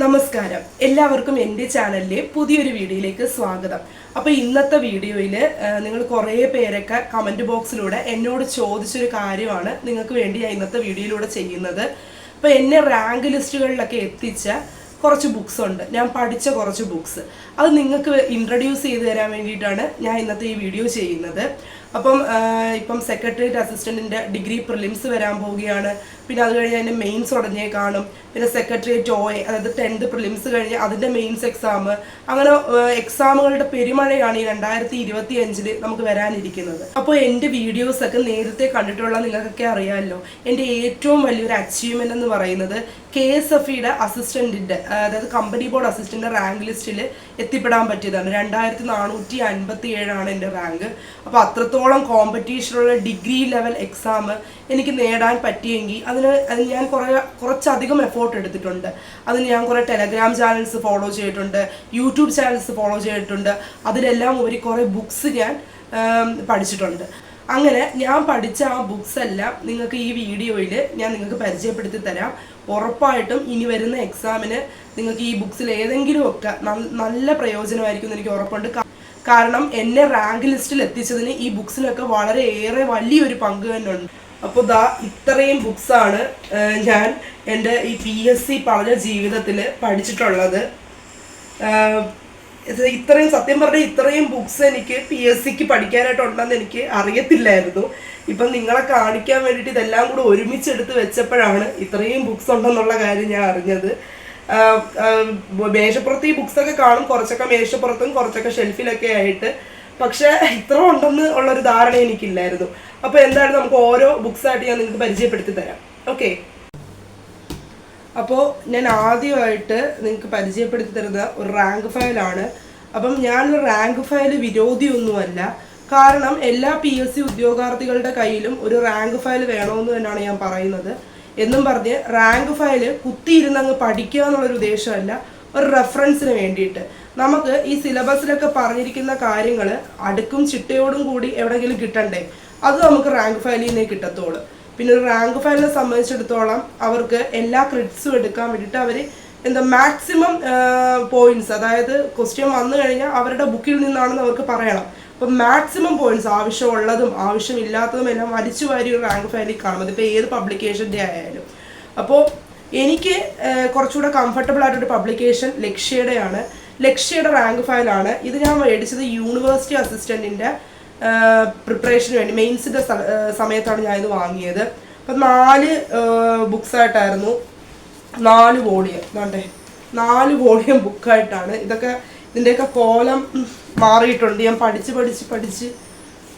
നമസ്കാരം. എല്ലാവർക്കും എന്റെ ചാനലിലെ പുതിയൊരു വീഡിയോയിലേക്ക് സ്വാഗതം. അപ്പോൾ ഇന്നത്തെ വീഡിയോയിൽ നിങ്ങൾ കുറേ പേരൊക്കെ കമന്റ് ബോക്സിലൂടെ എന്നോട് ചോദിച്ചൊരു കാര്യമാണ് നിങ്ങൾക്ക് വേണ്ടി ഞാൻ ഇന്നത്തെ വീഡിയോയിലൂടെ ചെയ്യുന്നത്. അപ്പോൾ എന്നെ റാങ്ക് ലിസ്റ്റുകളിലൊക്കെ എത്തിച്ച കുറച്ച് ബുക്സ് ഉണ്ട്. ഞാൻ പഠിച്ച കുറച്ച് ബുക്സ് അത് നിങ്ങൾക്ക് ഇൻട്രൊഡ്യൂസ് ചെയ്ത് തരാൻ വേണ്ടിയിട്ടാണ് ഞാൻ ഇന്നത്തെ ഈ വീഡിയോ ചെയ്യുന്നത്. അപ്പം ഇപ്പം സെക്രട്ടേറിയറ്റ് അസിസ്റ്റന്റിന്റെ ഡിഗ്രി പ്രിലിംസ് വരാൻ പോവുകയാണ്. പിന്നെ അത് കഴിഞ്ഞ് അതിന്റെ മെയിൻസ് ഉടനെ കാണും. പിന്നെ സെക്രട്ടേറിയറ്റ് ഒ എ അതായത് ടെൻത്ത് പ്രിലിംസ് കഴിഞ്ഞ് അതിന്റെ മെയിൻസ് എക്സാം അങ്ങനെ എക്സാമുകളുടെ പെരുമഴയാണ് ഈ രണ്ടായിരത്തി ഇരുപത്തി അഞ്ചിൽ നമുക്ക് വരാനിരിക്കുന്നത്. അപ്പോൾ എന്റെ വീഡിയോസ് ഒക്കെ നേരത്തെ കണ്ടിട്ടുള്ള നിങ്ങൾക്കൊക്കെ അറിയാമല്ലോ. എന്റെ ഏറ്റവും വലിയൊരു അച്ചീവ്മെന്റ് എന്ന് പറയുന്നത് കെ എസ് എഫ് ഇയുടെ അസിസ്റ്റന്റിന്റെ അതായത് കമ്പനി ബോർഡ് അസിസ്റ്റന്റ് റാങ്ക് ലിസ്റ്റിൽ എത്തിപ്പെടാൻ പറ്റിയതാണ്. രണ്ടായിരത്തി നാനൂറ്റി അൻപത്തി ഏഴാണ് എന്റെ റാങ്ക് അപ്പോൾ അത്രത്തോളം കോമ്പറ്റീഷനുള്ള ഡിഗ്രി ലെവൽ എക്സാം എനിക്ക് നേടാൻ പറ്റിയെങ്കിൽ അതിന് അത് ഞാൻ കുറേ കുറച്ചധികം എഫോർട്ട് എടുത്തിട്ടുണ്ട്. അതിന് ഞാൻ കുറേ ടെലഗ്രാം ചാനൽസ് ഫോളോ ചെയ്തിട്ടുണ്ട് യൂട്യൂബ് ചാനൽസ് ഫോളോ ചെയ്തിട്ടുണ്ട്. അതിലെല്ലാം ഒരു കുറേ ബുക്സ് ഞാൻ പഠിച്ചിട്ടുണ്ട്. അങ്ങനെ ഞാൻ പഠിച്ച ആ ബുക്സ് എല്ലാം നിങ്ങൾക്ക് ഈ വീഡിയോയിൽ ഞാൻ നിങ്ങൾക്ക് പരിചയപ്പെടുത്തി തരാം. ഉറപ്പായിട്ടും ഇനി വരുന്ന എക്സാമിന് നിങ്ങൾക്ക് ഈ ബുക്സിൽ ഏതെങ്കിലുമൊക്കെ നല്ല പ്രയോജനമായിരിക്കും എനിക്ക് ഉറപ്പുണ്ട്. കാരണം എന്നെ റാങ്ക് ലിസ്റ്റിൽ എത്തിച്ചതിന് ഈ ബുക്സിലൊക്കെ വളരെ ഏറെ വലിയൊരു പങ്ക് തന്നെ ഉണ്ട് അപ്പോൾ ദാ ഇത്രയും ബുക്സാണ് ഞാൻ എന്റെ ഈ പി എസ് സി പഠന ജീവിതത്തിൽ പഠിച്ചിട്ടുള്ളത്. ഇത്രയും സത്യം പറഞ്ഞാൽ ഇത്രയും ബുക്സ് എനിക്ക് പി എസ് സിക്ക് പഠിക്കാനായിട്ടുണ്ടെന്ന് എനിക്ക് അറിയത്തില്ലായിരുന്നു. ഇപ്പം നിങ്ങളെ കാണിക്കാൻ വേണ്ടിയിട്ട് ഇതെല്ലാം കൂടെ ഒരുമിച്ചെടുത്ത് വെച്ചപ്പോഴാണ് ഇത്രയും ബുക്സ് ഉണ്ടെന്നുള്ള കാര്യം ഞാൻ അറിഞ്ഞത്. മേശപ്പുറത്ത് ഈ ബുക്സൊക്കെ കാണും കുറച്ചൊക്കെ മേശപ്പുറത്തും കുറച്ചൊക്കെ ഷെൽഫിലൊക്കെ ആയിട്ട്. പക്ഷേ ഇത്ര ഉണ്ടെന്ന് ഉള്ളൊരു ധാരണ എനിക്കില്ലായിരുന്നു. അപ്പോൾ എന്തായാലും നമുക്ക് ഓരോ ബുക്സ് ആയിട്ട് ഞാൻ നിങ്ങൾക്ക് പരിചയപ്പെടുത്തി തരാം. ഓക്കെ അപ്പോൾ ഞാൻ ആദ്യമായിട്ട് നിങ്ങൾക്ക് പരിചയപ്പെടുത്തി തരുന്ന ഒരു റാങ്ക് ഫയലാണ് അപ്പം ഞാൻ ഒരു റാങ്ക് ഫയൽ വിരോധിയൊന്നുമല്ല. കാരണം എല്ലാ പി എസ് സി ഉദ്യോഗാർത്ഥികളുടെ കയ്യിലും ഒരു റാങ്ക് ഫയൽ വേണമെന്ന് തന്നെയാണ് ഞാൻ പറയുന്നത്. എന്നും പറഞ്ഞ് റാങ്ക് ഫയൽ കുത്തിയിരുന്ന് അങ്ങ് പഠിക്കുക എന്നുള്ളൊരു ഉദ്ദേശമല്ല ഒരു റെഫറൻസിന് വേണ്ടിയിട്ട്. നമുക്ക് ഈ സിലബസിലൊക്കെ പറഞ്ഞിരിക്കുന്ന കാര്യങ്ങൾ അടുക്കും ചിട്ടയോടും കൂടി എവിടെയെങ്കിലും കിട്ടണ്ടേ? അത് നമുക്ക് റാങ്ക് ഫയലിൽ നിന്നേ കിട്ടത്തുള്ളൂ. പിന്നെ ഒരു റാങ്ക് ഫയലിനെ സംബന്ധിച്ചിടത്തോളം അവർക്ക് എല്ലാ ക്രെഡിറ്റ്സും എടുക്കാൻ വേണ്ടിയിട്ട് അവർ എന്താ മാക്സിമം പോയിന്റ്സ് അതായത് ക്വസ്റ്റ്യൻ വന്നു കഴിഞ്ഞാൽ അവരുടെ ബുക്കിൽ നിന്നാണെന്ന് അവർക്ക് പറയണം. അപ്പം മാക്സിമം പോയിന്റ്സ് ആവശ്യമുള്ളതും ആവശ്യമില്ലാത്തതും എല്ലാം വലിച്ചു വാരി ഒരു റാങ്ക് ഫയലിൽ കാണും. അതിപ്പോൾ ഏത് പബ്ലിക്കേഷന്റെ ആയാലും. അപ്പോൾ എനിക്ക് കുറച്ചുകൂടെ കംഫർട്ടബിൾ ആയിട്ടൊരു പബ്ലിക്കേഷൻ ലക്ഷ്യയുടെയാണ്. ലക്ഷ്യയുടെ റാങ്ക് ഫയലാണ് ഇത് ഞാൻ മേടിച്ചത് യൂണിവേഴ്സിറ്റി അസിസ്റ്റന്റിന്റെ പ്രിപ്പറേഷന് വേണ്ടി. മെയിൻസിന്റെ സമയത്താണ് ഞാനിത് വാങ്ങിയത്. അപ്പം നാല് ബുക്സായിട്ടായിരുന്നു നാല് വോളിയം വേണ്ടേ നാല് വോളിയം ബുക്കായിട്ടാണ് ഇതൊക്കെ ഇതിന്റെയൊക്കെ കോലം മാറിയിട്ടുണ്ട്. ഞാൻ പഠിച്ച് പഠിച്ച് പഠിച്ച്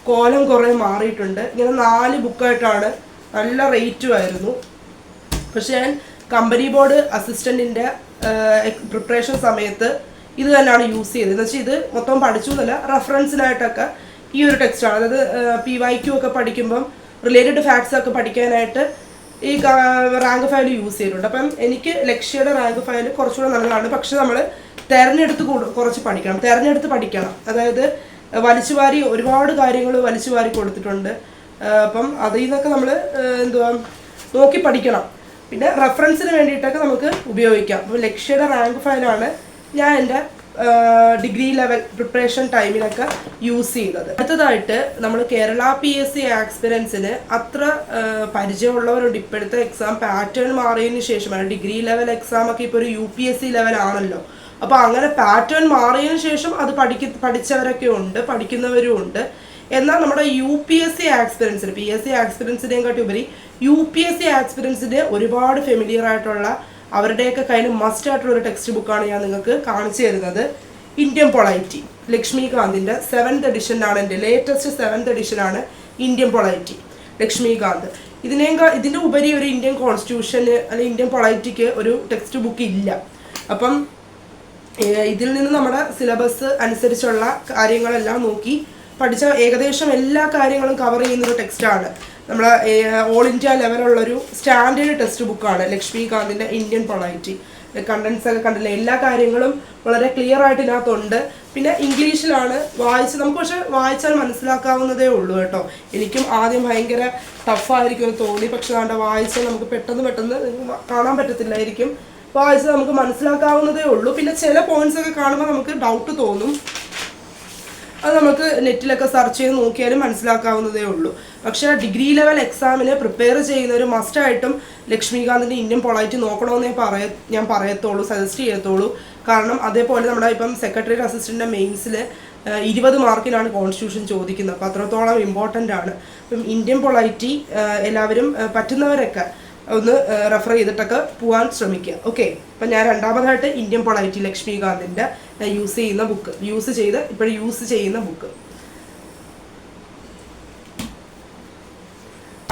കോലം കുറേ മാറിയിട്ടുണ്ട്. ഇങ്ങനെ നാല് ബുക്കായിട്ടാണ് നല്ല റേറ്റുമായിരുന്നു പക്ഷെ ഞാൻ കമ്പനി ബോർഡ് അസിസ്റ്റന്റിന്റെ പ്രിപ്പറേഷൻ സമയത്ത് ഇത് തന്നെയാണ് യൂസ് ചെയ്തത്. എന്ന് വെച്ചാൽ ഇത് മൊത്തം പഠിച്ചു എന്നല്ല റെഫറൻസിനായിട്ടൊക്കെ ഈ ഒരു ടെക്സ്റ്റാണ് അതായത് പി വൈ ക്യു ഒക്കെ പഠിക്കുമ്പം റിലേറ്റഡ് ഫാക്ട്സ് ഒക്കെ പഠിക്കാനായിട്ട് ഈ റാങ്ക് ഫയൽ യൂസ് ചെയ്തിട്ടുണ്ട്. അപ്പം എനിക്ക് ലക്ഷ്യയുടെ റാങ്ക് ഫയൽ കുറച്ചുകൂടെ നല്ലതാണ്. പക്ഷെ നമ്മൾ തിരഞ്ഞെടുത്ത് കുറച്ച് പഠിക്കണം. തിരഞ്ഞെടുത്ത് പഠിക്കണം. അതായത് വലിച്ചു വാരി ഒരുപാട് കാര്യങ്ങൾ വലിച്ചു വാരി കൊടുത്തിട്ടുണ്ട് അപ്പം അതിൽ നിന്നൊക്കെ നമ്മൾ എന്തുവാ നോക്കി പഠിക്കണം. പിന്നെ റെഫറൻസിന് വേണ്ടിയിട്ടൊക്കെ നമുക്ക് ഉപയോഗിക്കാം. അപ്പോൾ ലക്ഷ്യയുടെ റാങ്ക് ഫയലാണ് ഞാൻ എന്റെ ഡിഗ്രി ലെവൽ പ്രിപ്പറേഷൻ ടൈമിലൊക്കെ യൂസ് ചെയ്യുന്നത്. അടുത്തതായിട്ട് നമ്മൾ കേരള പി എസ് സി ആക്സ്പീരിയൻസിന് അത്ര പരിചയമുള്ളവരുണ്ട്. ഇപ്പോഴത്തെ എക്സാം പാറ്റേൺ മാറിയതിന് ശേഷമാണ് ഡിഗ്രി ലെവൽ എക്സാം ഒക്കെ ഇപ്പോൾ ഒരു U P S C level ആണല്ലോ. അപ്പോൾ അങ്ങനെ പാറ്റേൺ മാറിയതിന് ശേഷം അത് പഠിക്ക പഠിച്ചവരൊക്കെ ഉണ്ട് പഠിക്കുന്നവരും ഉണ്ട്. എന്നാൽ നമ്മുടെ യു പി എസ് സി ആക്സ്പീരിയൻസിന് പി എസ് സി ആക്സ്പീരിയൻസിനെയും കാട്ടി ഉപരി യു പി എസ് സി ആക്സ്പീരിയൻസിന്റെ ഒരുപാട് ഫെമിലിയർ ആയിട്ടുള്ള അവരുടെയൊക്കെ കയ്യിൽ മസ്റ്റ് ആയിട്ടുള്ള ഒരു ടെക്സ്റ്റ് ബുക്കാണ് ഞാൻ നിങ്ങൾക്ക് കാണിച്ചു തരുന്നത്. ഇന്ത്യൻ പൊളൈറ്റി ലക്ഷ്മികാന്തിന്റെ സെവൻത് എഡിഷനാണ് എന്റെ ലേറ്റസ്റ്റ് സെവൻത് എഡിഷനാണ് ഇന്ത്യൻ പൊളൈറ്റി ലക്ഷ്മികാന്ത്. ഇതിനെ ഇതിന്റെ ഉപരി ഒരു ഇന്ത്യൻ കോൺസ്റ്റിറ്റ്യൂഷന് അല്ലെങ്കിൽ ഇന്ത്യൻ പൊളൈറ്റിക്ക് ഒരു ടെക്സ്റ്റ് ബുക്ക് ഇല്ല. അപ്പം ഇതിൽ നിന്ന് നമ്മുടെ സിലബസ് അനുസരിച്ചുള്ള കാര്യങ്ങളെല്ലാം നോക്കി പഠിച്ച ഏകദേശം എല്ലാ കാര്യങ്ങളും കവർ ചെയ്യുന്ന ചെയ്യുന്നൊരു ടെക്സ്റ്റാണ് നമ്മളെ ഓൾ ഇന്ത്യ ലെവലുള്ളൊരു സ്റ്റാൻഡേർഡ് ടെക്സ്റ്റ് ബുക്കാണ് ലക്ഷ്മികാന്തിന്റെ ഇന്ത്യൻ പൊളൈറ്റി കണ്ടൻസ് ഒക്കെ കണ്ടില്ല? എല്ലാ കാര്യങ്ങളും വളരെ ക്ലിയർ ആയിട്ട് ഇതിനകത്തുണ്ട്. പിന്നെ ഇംഗ്ലീഷിലാണ് വായിച്ച് നമുക്ക് പക്ഷെ വായിച്ചാൽ മനസ്സിലാക്കാവുന്നതേ ഉള്ളൂ കേട്ടോ. എനിക്കും ആദ്യം ഭയങ്കര ടഫായിരിക്കും എന്ന് തോന്നി. പക്ഷെ അതാണ്ട് വായിച്ചാൽ നമുക്ക് പെട്ടെന്ന് പെട്ടെന്ന് കാണാൻ പറ്റത്തില്ലായിരിക്കും. വായിച്ച് നമുക്ക് മനസ്സിലാക്കാവുന്നതേ ഉള്ളൂ. പിന്നെ ചില പോയിന്റ്സ് ഒക്കെ കാണുമ്പോൾ നമുക്ക് ഡൗട്ട് തോന്നും. അത് നമുക്ക് നെറ്റിലൊക്കെ സെർച്ച് ചെയ്ത് നോക്കിയാലും മനസ്സിലാക്കാവുന്നതേ ഉള്ളൂ. പക്ഷേ ഡിഗ്രി ലെവൽ എക്സാമിന് പ്രിപ്പയർ ചെയ്യുന്ന ഒരു മസ്റ്റായിട്ടും ലക്ഷ്മികാന്തിന്റെ ഇന്ത്യൻ പൊളൈറ്റ് നോക്കണമെന്നേ പറയ ഞാൻ പറയത്തുള്ളൂ സജസ്റ്റ് ചെയ്യത്തുള്ളൂ. കാരണം അതേപോലെ നമ്മുടെ ഇപ്പം സെക്രട്ടറി അസിസ്റ്റന്റ് മെയിൻസിൽ ഇരുപത് മാർക്കിനാണ് കോൺസ്റ്റിറ്റ്യൂഷൻ ചോദിക്കുന്നത്. അപ്പോൾ അത്രത്തോളം ഇമ്പോർട്ടന്റ് ആണ്. ഇപ്പം ഇന്ത്യൻ പൊളൈറ്റി എല്ലാവരും പറ്റുന്നവരൊക്കെ ഒന്ന് റെഫർ ചെയ്തിട്ടൊക്കെ പോകാൻ ശ്രമിക്കുക. ഓക്കെ അപ്പം ഞാൻ രണ്ടാമതായിട്ട് ഇന്ത്യൻ പൊളൈറ്റി ലക്ഷ്മികാന്തിന്റെ യൂസ് ചെയ്യുന്ന ബുക്ക് യൂസ് ചെയ്ത് ഇപ്പോഴും യൂസ് ചെയ്യുന്ന ബുക്ക്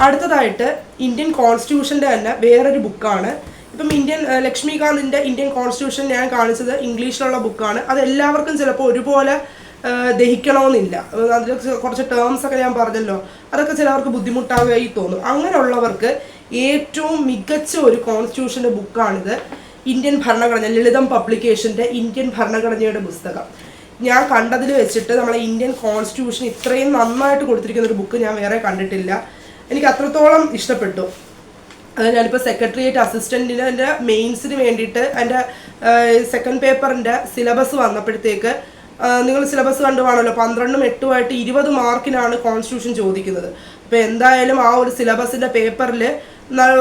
അടുത്തതായിട്ട് ഇന്ത്യൻ കോൺസ്റ്റിറ്റ്യൂഷന്റെ തന്നെ വേറൊരു ബുക്കാണ്. ഇപ്പം ഇന്ത്യൻ ലക്ഷ്മികാന്തിന്റെ ഇന്ത്യൻ കോൺസ്റ്റിറ്റ്യൂഷൻ ഞാൻ കാണിച്ചത് ഇംഗ്ലീഷിലുള്ള ബുക്കാണ്. അത് എല്ലാവർക്കും ചിലപ്പോൾ ഒരുപോലെ ദഹിക്കണമെന്നില്ല. അതിൽ കുറച്ച് ടേംസ് ഒക്കെ ഞാൻ പറഞ്ഞല്ലോ. അതൊക്കെ ചിലവർക്ക് ബുദ്ധിമുട്ടാകുകയായി തോന്നും. അങ്ങനെയുള്ളവർക്ക് ഏറ്റവും മികച്ച ഒരു കോൺസ്റ്റിറ്റ്യൂഷന്റെ ബുക്കാണിത് ഇന്ത്യൻ ഭരണഘടന ലളിതം പബ്ലിക്കേഷന്റെ ഇന്ത്യൻ ഭരണഘടനയുടെ പുസ്തകം. ഞാൻ കണ്ടതിൽ വെച്ചിട്ട് നമ്മളെ ഇന്ത്യൻ കോൺസ്റ്റിറ്റ്യൂഷൻ ഇത്രയും നന്നായിട്ട് കൊടുത്തിരിക്കുന്ന ഒരു ബുക്ക് ഞാൻ വേറെ കണ്ടിട്ടില്ല. എനിക്ക് അത്രത്തോളം ഇഷ്ടപ്പെട്ടു. അത് ഞാനിപ്പോൾ സെക്രട്ടേറിയറ്റ് അസിസ്റ്റന്റിന് എന്റെ മെയിൻസിന് വേണ്ടിയിട്ട് എന്റെ സെക്കൻഡ് പേപ്പറിന്റെ സിലബസ് വന്നപ്പോഴത്തേക്ക് നിങ്ങൾ സിലബസ് കണ്ടുവാണല്ലോ പന്ത്രണ്ടും എട്ടുമായിട്ട് ഇരുപത് മാർക്കിനാണ് കോൺസ്റ്റിറ്റ്യൂഷൻ ചോദിക്കുന്നത്. അപ്പോൾ എന്തായാലും ആ ഒരു സിലബസിന്റെ പേപ്പറിൽ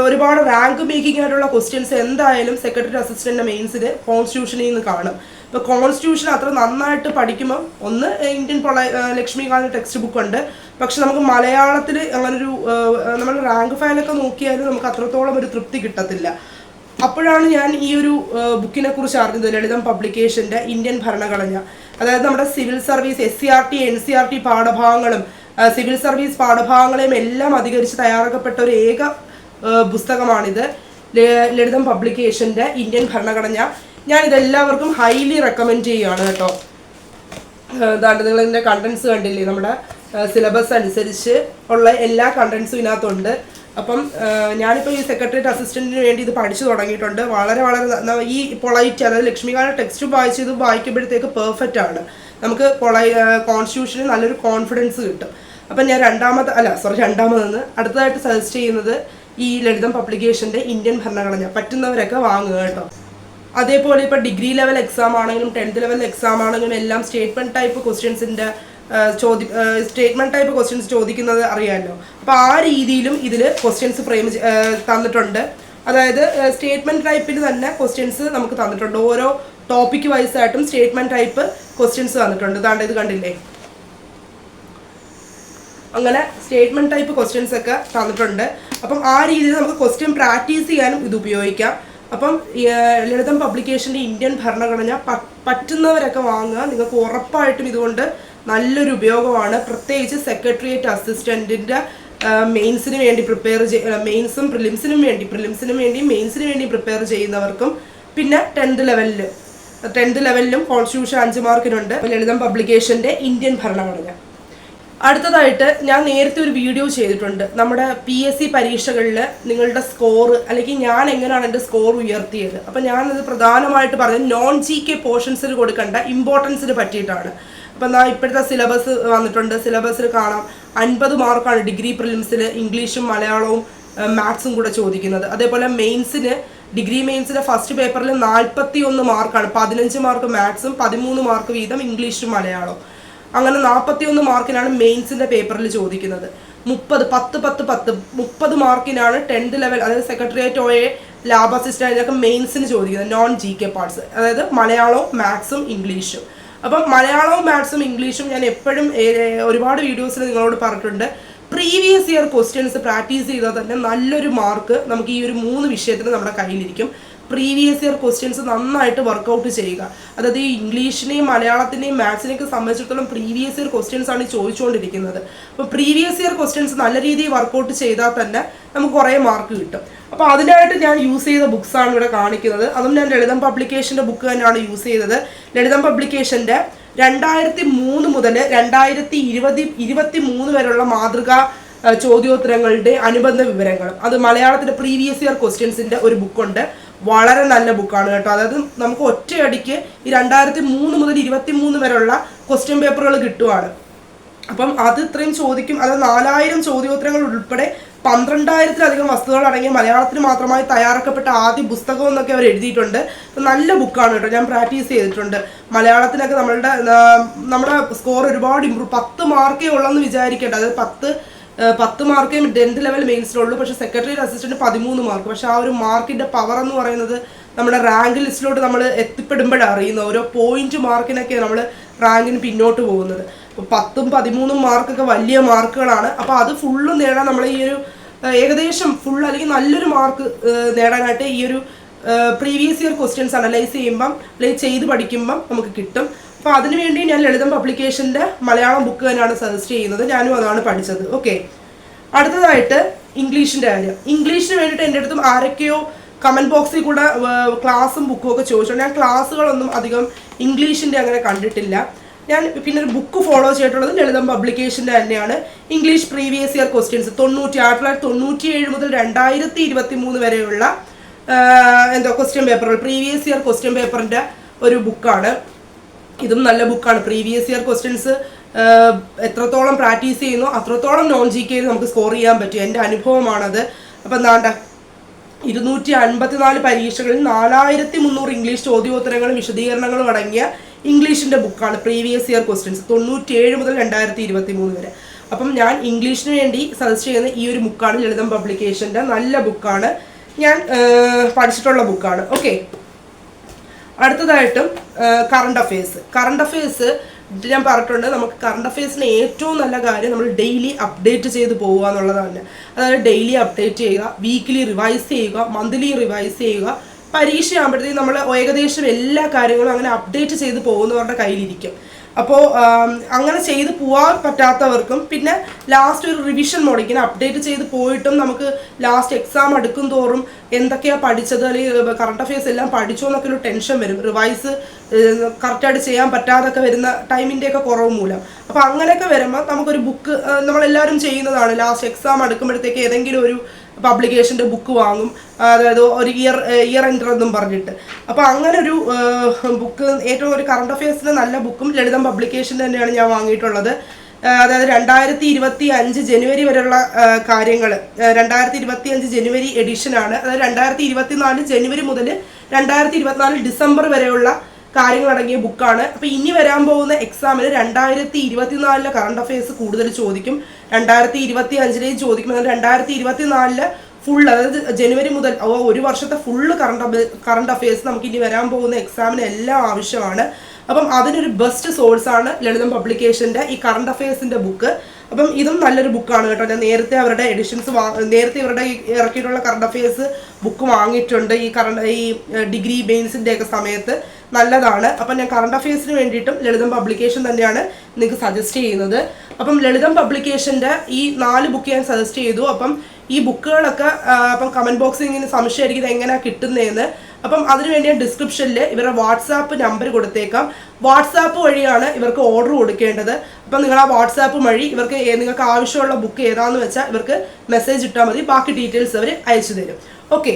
ഒരുപാട് റാങ്ക് മേക്കിംഗ് ആയിട്ടുള്ള ക്വസ്റ്റ്യൻസ് എന്തായാലും സെക്രട്ടറി അസിസ്റ്റന്റ് മെയിൻസിൽ കോൺസ്റ്റിറ്റ്യൂഷനിൽ നിന്ന് കാണും. ഇപ്പോൾ കോൺസ്റ്റിറ്റ്യൂഷൻ അത്ര നന്നായിട്ട് പഠിക്കുമ്പോൾ ഒന്ന് ഇന്ത്യൻ പൊള ലക്ഷ്മികാന്ത് ടെക്സ്റ്റ് ബുക്ക് ഉണ്ട്. പക്ഷെ നമുക്ക് മലയാളത്തിൽ അങ്ങനൊരു നമ്മൾ റാങ്ക് ഫയലൊക്കെ നോക്കിയാലും നമുക്ക് അത്രത്തോളം ഒരു തൃപ്തി കിട്ടത്തില്ല. അപ്പോഴാണ് ഞാൻ ഈ ഒരു ബുക്കിനെ കുറിച്ച് അറിഞ്ഞത് ലളിതം പബ്ലിക്കേഷന്റെ ഇന്ത്യൻ ഭരണഘടന. അതായത് നമ്മുടെ civil service S C R T N C R T പാഠഭാഗങ്ങളും civil service പാഠഭാഗങ്ങളെയും എല്ലാം അധികരിച്ച് തയ്യാറാക്കപ്പെട്ട ഒരു ഏക പുസ്തകമാണിത്. ലളിതം പബ്ലിക്കേഷന്റെ ഇന്ത്യൻ ഭരണഘടന. ഞാൻ ഇതെല്ലാവർക്കും ഹൈലി റെക്കമെൻഡ് ചെയ്യുകയാണ് കേട്ടോ. ഇതാണ്ട് നിങ്ങൾ കണ്ടൻസ് കണ്ടില്ലേ? നമ്മുടെ സിലബസ് അനുസരിച്ച് ഉള്ള എല്ലാ കണ്ടൻസും ഇതിനകത്തുണ്ട്. അപ്പം ഞാനിപ്പോൾ ഈ സെക്രട്ടേറിയറ്റ് അസിസ്റ്റന്റിന് വേണ്ടി ഇത് പഠിച്ചു തുടങ്ങിയിട്ടുണ്ട്. വളരെ വളരെ ഈ പൊളൈറ്റ് അതായത് ലക്ഷ്മികാന്ത ടെക്സ്റ്റ് വായിച്ച് ഇത് വായിക്കുമ്പോഴത്തേക്ക് പെർഫെക്റ്റ് ആണ്. നമുക്ക് പൊളൈ കോൺസ്റ്റിറ്റ്യൂഷന് നല്ലൊരു കോൺഫിഡൻസ് കിട്ടും. അപ്പം ഞാൻ രണ്ടാമത് അല്ല സോറി രണ്ടാമതെന്ന് അടുത്തതായിട്ട് സജസ്റ്റ് ചെയ്യുന്നത് ഈ ലളിതം പബ്ലിക്കേഷന്റെ ഇന്ത്യൻ ഭരണഘടന. പറ്റുന്നവരൊക്കെ വാങ്ങുക കേട്ടോ. അതേപോലെ ഇപ്പോൾ ഡിഗ്രി ലെവൽ എക്സാം ആണെങ്കിലും ടെൻത്ത് ലെവൽ എക്സാം ആണെങ്കിലും എല്ലാം സ്റ്റേറ്റ്മെന്റ് ടൈപ്പ് ക്വസ്റ്റ്യൻസിന്റെ ചോദി സ്റ്റേറ്റ്മെന്റ് ടൈപ്പ് ക്വസ്റ്റ്യൻസ് ചോദിക്കുന്നത് അറിയാമല്ലോ അപ്പോൾ ആ രീതിയിലും ഇതിൽ ക്വസ്റ്റ്യൻസ് ഫ്രെയിം തന്നിട്ടുണ്ട്. അതായത് സ്റ്റേറ്റ്മെന്റ് ടൈപ്പിൽ തന്നെ ക്വസ്റ്റ്യൻസ് നമുക്ക് തന്നിട്ടുണ്ട്. ഓരോ ടോപ്പിക്ക് വൈസ് ആയിട്ടും സ്റ്റേറ്റ്മെന്റ് ടൈപ്പ് ക്വസ്റ്റ്യൻസ് തന്നിട്ടുണ്ട്. ഇതാണ്ട് ഇത് കണ്ടില്ലേ? അങ്ങനെ സ്റ്റേറ്റ്മെന്റ് ടൈപ്പ് ക്വസ്റ്റ്യൻസ് ഒക്കെ തന്നിട്ടുണ്ട്. അപ്പം ആ രീതിയിൽ നമുക്ക് ക്വസ്റ്റ്യൻ പ്രാക്ടീസ് ചെയ്യാനും ഇത് ഉപയോഗിക്കാം. അപ്പം ലളിതം പബ്ലിക്കേഷന്റെ ഇന്ത്യൻ ഭരണഘടന പറ്റുന്നവരൊക്കെ വാങ്ങുക. നിങ്ങൾക്ക് ഉറപ്പായിട്ടും ഇതുകൊണ്ട് നല്ലൊരു ഉപയോഗമാണ്. പ്രത്യേകിച്ച് സെക്രട്ടേറിയറ്റ് അസിസ്റ്റന്റിന്റെ മെയിൻസിന് വേണ്ടി പ്രിപ്പയർ മെയിൻസും പ്രിലിംസിനും വേണ്ടി പ്രിലിംസിനും വേണ്ടി മെയിൻസിന് വേണ്ടി പ്രിപ്പയർ ചെയ്യുന്നവർക്കും പിന്നെ ടെൻത്ത് ലെവലിൽ ടെൻത്ത് ലെവലിലും കോൺസ്റ്റിറ്റ്യൂഷൻ അഞ്ച് മാർക്കിനുണ്ട് ലളിതം പബ്ലിക്കേഷന്റെ ഇന്ത്യൻ ഭരണഘടന. അടുത്തതായിട്ട് ഞാൻ നേരത്തെ ഒരു വീഡിയോ ചെയ്തിട്ടുണ്ട്. നമ്മുടെ പി എസ് സി പരീക്ഷകളിൽ നിങ്ങളുടെ സ്കോർ അല്ലെങ്കിൽ ഞാൻ എങ്ങനെയാണ് എന്റെ സ്കോർ ഉയർത്തിയത്. അപ്പം ഞാനത് പ്രധാനമായിട്ട് പറഞ്ഞത് നോൺ ജി കെ പോർഷൻസിൽ കൊടുക്കേണ്ട ഇമ്പോർട്ടൻസിന് പറ്റിയിട്ടാണ്. അപ്പം എന്താ ഇപ്പോഴത്തെ സിലബസ് വന്നിട്ടുണ്ട്. സിലബസിൽ കാണാം. അൻപത് മാർക്കാണ് ഡിഗ്രി പ്രിലിംസിൽ ഇംഗ്ലീഷും മലയാളവും മാത്സും കൂടെ ചോദിക്കുന്നത്. അതേപോലെ മെയിൻസിന് ഡിഗ്രി മെയിൻസിലെ ഫസ്റ്റ് പേപ്പറിൽ നാൽപ്പത്തി ഒന്ന് മാർക്കാണ്. പതിനഞ്ച് മാർക്ക് മാത്സും പതിമൂന്ന് മാർക്ക് വീതം ഇംഗ്ലീഷും മലയാളവും. അങ്ങനെ നാൽപ്പത്തിയൊന്ന് മാർക്കിനാണ് മെയിൻസിന്റെ പേപ്പറിൽ ചോദിക്കുന്നത്. മുപ്പത് പത്ത് പത്ത് പത്ത് മുപ്പത് മാർക്കിനാണ് ടെൻത്ത് ലെവൽ അതായത് സെക്രട്ടേറിയറ്റ് ഓയെ ലാബ് അസിസ്റ്റന്റ് ഇതൊക്കെ മെയിൻസിന് ചോദിക്കുന്നത് നോൺ ജി കെ പാർട്സ്. അതായത് മലയാളവും മാത്സും ഇംഗ്ലീഷും. അപ്പം മലയാളവും മാത്സും ഇംഗ്ലീഷും ഞാൻ എപ്പോഴും ഒരുപാട് വീഡിയോസിൽ നിങ്ങളോട് പറഞ്ഞിട്ടുണ്ട്. പ്രീവിയസ് ഇയർ ക്വസ്റ്റ്യൻസ് പ്രാക്ടീസ് ചെയ്താൽ തന്നെ നല്ലൊരു മാർക്ക് നമുക്ക് ഈ ഒരു മൂന്ന് വിഷയത്തിന് നമ്മുടെ കയ്യിലിരിക്കും. പ്രീവിയസ് ഇയർ ക്വസ്റ്റ്യൻസ് നന്നായിട്ട് വർക്കൗട്ട് ചെയ്യുക. അതായത് ഈ ഇംഗ്ലീഷിനെയും മലയാളത്തിനെയും മാത്സിനെയൊക്കെ സംബന്ധിച്ചിടത്തോളം പ്രീവിയസ് ഇയർ ക്വസ്റ്റ്യൻസ് ആണ് ചോദിച്ചുകൊണ്ടിരിക്കുന്നത്. അപ്പോൾ പ്രീവിയസ് ഇയർ ക്വസ്റ്റ്യൻസ് നല്ല രീതിയിൽ വർക്കൗട്ട് ചെയ്താൽ തന്നെ നമുക്ക് കുറേ മാർക്ക് കിട്ടും. അപ്പോൾ അതിനായിട്ട് ഞാൻ യൂസ് ചെയ്ത ബുക്സാണ് ഇവിടെ കാണിക്കുന്നത്. അതും ഞാൻ ലളിതം പബ്ലിക്കേഷന്റെ ബുക്ക് തന്നെയാണ് യൂസ് ചെയ്തത്. ലളിതം പബ്ലിക്കേഷന്റെ രണ്ടായിരത്തി മൂന്ന് മുതൽ രണ്ടായിരത്തി ഇരുപതി ഇരുപത്തി മൂന്ന് വരെയുള്ള മാതൃക ചോദ്യോത്തരങ്ങളുടെ അനുബന്ധ വിവരങ്ങൾ അത് മലയാളത്തിന്റെ പ്രീവിയസ് ഇയർ ക്വസ്റ്റ്യൻസിന്റെ ഒരു ബുക്കുണ്ട് വളരെ നല്ല ബുക്കാണ് കേട്ടോ. അതായത് നമുക്ക് ഒറ്റയടിക്ക് ഈ രണ്ടായിരത്തി മൂന്ന് മുതൽ ഇരുപത്തി മൂന്ന് വരെയുള്ള ക്വസ്റ്റ്യൻ പേപ്പറുകൾ കിട്ടുവാണ്. അപ്പം അത് ഇത്രയും ചോദിക്കും. അത് നാലായിരം ചോദ്യോത്തരങ്ങൾ ഉൾപ്പെടെ പന്ത്രണ്ടായിരത്തിലധികം വസ്തുക്കൾ അടങ്ങിയ മലയാളത്തിന് മാത്രമായി തയ്യാറാക്കപ്പെട്ട ആദ്യ പുസ്തകം എന്നൊക്കെ അവർ എഴുതിയിട്ടുണ്ട്. നല്ല ബുക്കാണ് കേട്ടോ. ഞാൻ പ്രാക്ടീസ് ചെയ്തിട്ടുണ്ട്. മലയാളത്തിനൊക്കെ നമ്മളുടെ നമ്മുടെ സ്കോർ ഒരുപാട് ഇമ്പ്രൂവ് പത്ത് മാർക്കേ ഉള്ളെന്ന് വിചാരിക്കേണ്ട. അതായത് പത്ത് പത്ത് മാർക്കേ ടെൻത്ത് ലെവൽ മെയിൻസിലുള്ളൂ പക്ഷേ സെക്രട്ടറി അസിസ്റ്റന്റ് പതിമൂന്ന് മാർക്ക് പക്ഷെ ആ ഒരു മാർക്കിന്റെ പവർ എന്ന് പറയുന്നത് നമ്മുടെ റാങ്ക് ലിസ്റ്റിലോട്ട് നമ്മൾ എത്തിപ്പെടുമ്പോഴാണ് അറിയുന്നത്. ഓരോ പോയിന്റ് മാർക്കിനൊക്കെ നമ്മൾ റാങ്കിന് പിന്നോട്ട് പോകുന്നത്. അപ്പോൾ പത്തും പതിമൂന്നും മാർക്കൊക്കെ വലിയ മാർക്കുകളാണ് അപ്പോൾ അത് ഫുള്ളും നേടാൻ നമ്മൾ ഈ ഒരു ഏകദേശം ഫുൾ അല്ലെങ്കിൽ നല്ലൊരു മാർക്ക് നേടാനായിട്ട് ഈ ഒരു പ്രീവിയസ് ഇയർ ക്വസ്റ്റ്യൻസ് അനലൈസ് ചെയ്യുമ്പം അല്ലെങ്കിൽ ചെയ്ത് പഠിക്കുമ്പം നമുക്ക് കിട്ടും. അപ്പോൾ അതിനുവേണ്ടി ഞാൻ ലളിതം പബ്ലിക്കേഷന്റെ മലയാളം ബുക്ക് തന്നെയാണ് സജസ്റ്റ് ചെയ്യുന്നത്. ഞാനും അതാണ് പഠിച്ചത്. ഓക്കെ അടുത്തതായിട്ട് ഇംഗ്ലീഷിന്റെ കാര്യം. ഇംഗ്ലീഷിന് വേണ്ടിയിട്ട് എന്റെ അടുത്തും ആരൊക്കെയോ കമന്റ് ബോക്സിൽ കൂടെ ക്ലാസും ക്ലാസ്സും ബുക്കും ഒക്കെ ചോദിച്ചു. ഞാൻ ക്ലാസ്സുകളൊന്നും അധികം ഇംഗ്ലീഷിന്റെ അങ്ങനെ കണ്ടിട്ടില്ല. ഞാൻ പിന്നെ ഒരു ബുക്ക് ഫോളോ ചെയ്തിട്ടുള്ളത് ലളിതം പബ്ലിക്കേഷന്റെ തന്നെയാണ്. ഇംഗ്ലീഷ് പ്രീവിയസ് ഇയർ ക്വസ്റ്റ്യൻസ് തൊണ്ണൂറ്റി ആയിരത്തി തൊള്ളായിരത്തി തൊണ്ണൂറ്റി ഏഴ് മുതൽ രണ്ടായിരത്തി ഇരുപത്തി മൂന്ന് വരെയുള്ള എന്താ ക്വസ്റ്റ്യൻ പേപ്പറുകൾ പ്രീവിയസ് ഇയർ ക്വസ്റ്റ്യൻ പേപ്പറിന്റെ ഒരു ബുക്കാണ് ഇതും നല്ല ബുക്കാണ് പ്രീവിയസ് ഇയർ ക്വസ്റ്റ്യൻസ് എത്രത്തോളം പ്രാക്ടീസ് ചെയ്യുന്നു അത്രത്തോളം നോൺ ജി കെയിൽ നമുക്ക് സ്കോർ ചെയ്യാൻ പറ്റും. എന്റെ അനുഭവമാണത്. അപ്പം എന്താണ്ട ഇരുന്നൂറ്റി അൻപത്തിനാല് പരീക്ഷകളിൽ നാലായിരത്തി മുന്നൂറ് ഇംഗ്ലീഷ് ചോദ്യോത്തരങ്ങളും വിശദീകരണങ്ങളും അടങ്ങിയ ഇംഗ്ലീഷിന്റെ ബുക്കാണ് പ്രീവിയസ് ഇയർ ക്വസ്റ്റ്യൻസ് തൊണ്ണൂറ്റിയേഴ് മുതൽ രണ്ടായിരത്തി ഇരുപത്തി മൂന്ന് വരെ. അപ്പം ഞാൻ ഇംഗ്ലീഷിന് വേണ്ടി സജസ്റ്റ് ചെയ്യുന്ന ഈ ഒരു ബുക്കാണ് ലളിതം പബ്ലിക്കേഷന്റെ നല്ല ബുക്കാണ് ഞാൻ പഠിച്ചിട്ടുള്ള ബുക്കാണ് ഓക്കെ അടുത്തതായിട്ടും കറണ്ട് അഫയേഴ്സ് കറണ്ട് അഫയേഴ്സ് ഞാൻ പറഞ്ഞിട്ടുണ്ട് നമുക്ക് കറണ്ട് അഫയേഴ്സിന് ഏറ്റവും നല്ല കാര്യം നമ്മൾ ഡെയിലി അപ്ഡേറ്റ് ചെയ്ത് പോവുക എന്നുള്ളതാണ്. അതായത് ഡെയിലി അപ്ഡേറ്റ് ചെയ്യുക വീക്കിലി റിവൈസ് ചെയ്യുക മന്ത്ലി റിവൈസ് ചെയ്യുക. പരീക്ഷ ആകുമ്പോഴത്തേക്കും നമ്മൾ ഏകദേശം എല്ലാ കാര്യങ്ങളും അങ്ങനെ അപ്ഡേറ്റ് ചെയ്ത് പോകുന്നവരുടെ കയ്യിലിരിക്കും. അപ്പോൾ അങ്ങനെ ചെയ്ത് പോകാൻ പറ്റാത്തവർക്കും പിന്നെ ലാസ്റ്റ് ഒരു റിവിഷൻ മോഡ് ഇങ്ങനെ അപ്ഡേറ്റ് ചെയ്ത് പോയിട്ടും നമുക്ക് ലാസ്റ്റ് എക്സാം അടുക്കും തോറും എന്തൊക്കെയാണ് പഠിച്ചത് അല്ലെങ്കിൽ കറണ്ട് അഫയേഴ്സ് എല്ലാം പഠിച്ചോ എന്നൊക്കെ ഒരു ടെൻഷൻ വരും. റിവൈസ് കറക്റ്റായിട്ട് ചെയ്യാൻ പറ്റാതൊക്കെ വരുന്ന ടൈമിന്റെ ഒക്കെ കുറവ് മൂലം. അപ്പോൾ അങ്ങനെയൊക്കെ വരുമ്പോൾ നമുക്കൊരു ബുക്ക് നമ്മളെല്ലാവരും ചെയ്യുന്നതാണ്. ലാസ്റ്റ് എക്സാം അടുക്കുമ്പോഴത്തേക്ക് ഏതെങ്കിലും ഒരു പബ്ലിക്കേഷന്റെ ബുക്ക് വാങ്ങും. അതായത് ഒരു ഇയർ ഇയർ എൻഡർ എന്നും പറഞ്ഞിട്ട്. അപ്പോൾ അങ്ങനെ ഒരു ബുക്ക് ഏറ്റവും ഒരു കറണ്ട് അഫയേഴ്സിന്റെ നല്ല ബുക്കും ലളിതം പബ്ലിക്കേഷൻ തന്നെയാണ് ഞാൻ വാങ്ങിയിട്ടുള്ളത്. അതായത് രണ്ടായിരത്തി ഇരുപത്തി അഞ്ച് ജനുവരി വരെയുള്ള കാര്യങ്ങൾ രണ്ടായിരത്തി ഇരുപത്തി അഞ്ച് ജനുവരി എഡിഷനാണ് അതായത് രണ്ടായിരത്തി ഇരുപത്തി നാല് ജനുവരി മുതൽ രണ്ടായിരത്തി ഇരുപത്തിനാല് ഡിസംബർ വരെയുള്ള കാര്യങ്ങൾ അടങ്ങിയ ബുക്കാണ്. അപ്പോൾ ഇനി വരാൻ പോകുന്ന എക്സാമിൽ രണ്ടായിരത്തി ഇരുപത്തിനാലിലെ കറണ്ട് അഫയേഴ്സ് കൂടുതൽ ചോദിക്കും. രണ്ടായിരത്തി ഇരുപത്തി അഞ്ചിലേയും ചോദിക്കും. രണ്ടായിരത്തി ഇരുപത്തിനാലിൽ ഫുൾ അതായത് ജനുവരി മുതൽ ഒരു വർഷത്തെ ഫുള്ള് കറണ്ട് കറണ്ട് അഫയേഴ്സ് നമുക്ക് ഇനി വരാൻ പോകുന്ന എക്സാമിന് എല്ലാം ആവശ്യമാണ്. അപ്പം അതിനൊരു ബെസ്റ്റ് സോഴ്സ് ആണ് ലളിതം പബ്ലിക്കേഷന്റെ ഈ കറണ്ട് അഫയേഴ്സിന്റെ ബുക്ക് അപ്പം ഇതും നല്ലൊരു ബുക്കാണ് കേട്ടോ. ഞാൻ നേരത്തെ അവരുടെ എഡിഷൻസ് നേരത്തെ ഇവരുടെ ഇറക്കിയിട്ടുള്ള കറണ്ട് അഫയേഴ്സ് ബുക്ക് വാങ്ങിയിട്ടുണ്ട്. ഈ കറണ്ട് ഈ ഡിഗ്രി ബെയിൻസിന്റെ ഒക്കെ സമയത്ത് നല്ലതാണ്. അപ്പം ഞാൻ കറണ്ട് അഫയേഴ്സിന് വേണ്ടിയിട്ടും ലളിതം പബ്ലിക്കേഷൻ തന്നെയാണ് നിങ്ങൾക്ക് സജസ്റ്റ് ചെയ്യുന്നത്. അപ്പം ലളിതം പബ്ലിക്കേഷന്റെ ഈ നാല് ബുക്ക് ഞാൻ സജസ്റ്റ് ചെയ്തു. അപ്പം ഈ ബുക്കുകളൊക്കെ അപ്പം കമന്റ് ബോക്സിൽ ഇങ്ങനെ സംശയമായിരിക്കും എങ്ങനെയാണ് കിട്ടുന്നതെന്ന് അപ്പം അതിനുവേണ്ടി ഞാൻ ഡിസ്ക്രിപ്ഷനിൽ ഇവരുടെ വാട്സാപ്പ് നമ്പർ കൊടുത്തേക്കാം. വാട്സാപ്പ് വഴിയാണ് ഇവർക്ക് ഓർഡർ കൊടുക്കേണ്ടത്. അപ്പം നിങ്ങൾ ആ വാട്സാപ്പ് വഴി ഇവർക്ക് നിങ്ങൾക്ക് ആവശ്യമുള്ള ബുക്ക് ഏതാന്ന് വെച്ചാൽ ഇവർക്ക് മെസ്സേജ് ഇട്ടാൽ മതി. ബാക്കി ഡീറ്റെയിൽസ് അവർ അയച്ചു തരും. ഓക്കെ